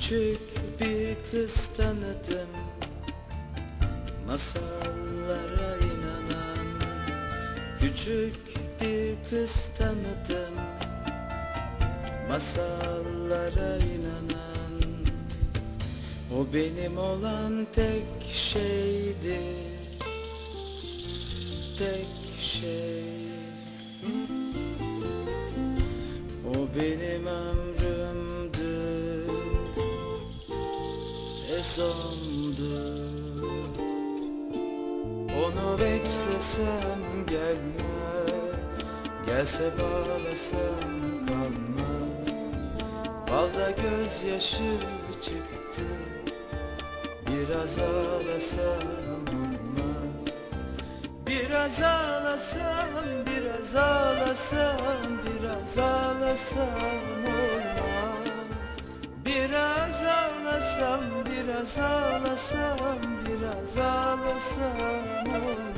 Küçük bir kız tanıdım. Masallara inanan Küçük bir kız tanıdım. Masallara inanan O benim olan tek şeydir. Tek şey. O benim ömrümdü Ezomdu Onu beklesem gelmez Gelse bağlasam kalmaz. Balda gözyaşı çıktı Biraz ağlasam olmaz. Biraz ağlasam, biraz ağlasam, biraz ağlasam olmaz biraz ağlasam, biraz ağlasam olmaz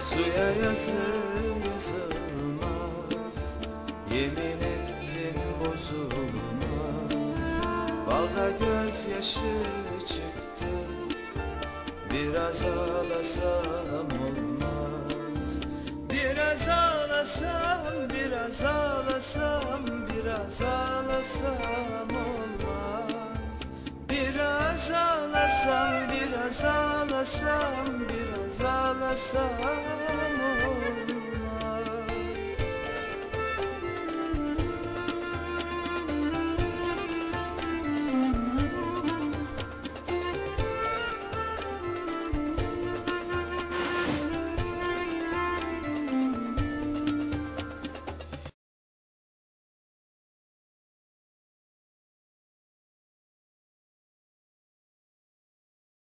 Suya yazı yazılmaz Yemin ettim bozulmaz. Balda gözyaşı çıktı Biraz ağlasam olmaz. Biraz ağlasam, biraz ağlasam Biraz ağlasam olmaz. Biraz ağlasam, biraz ağlasam, biraz ağlasam olmaz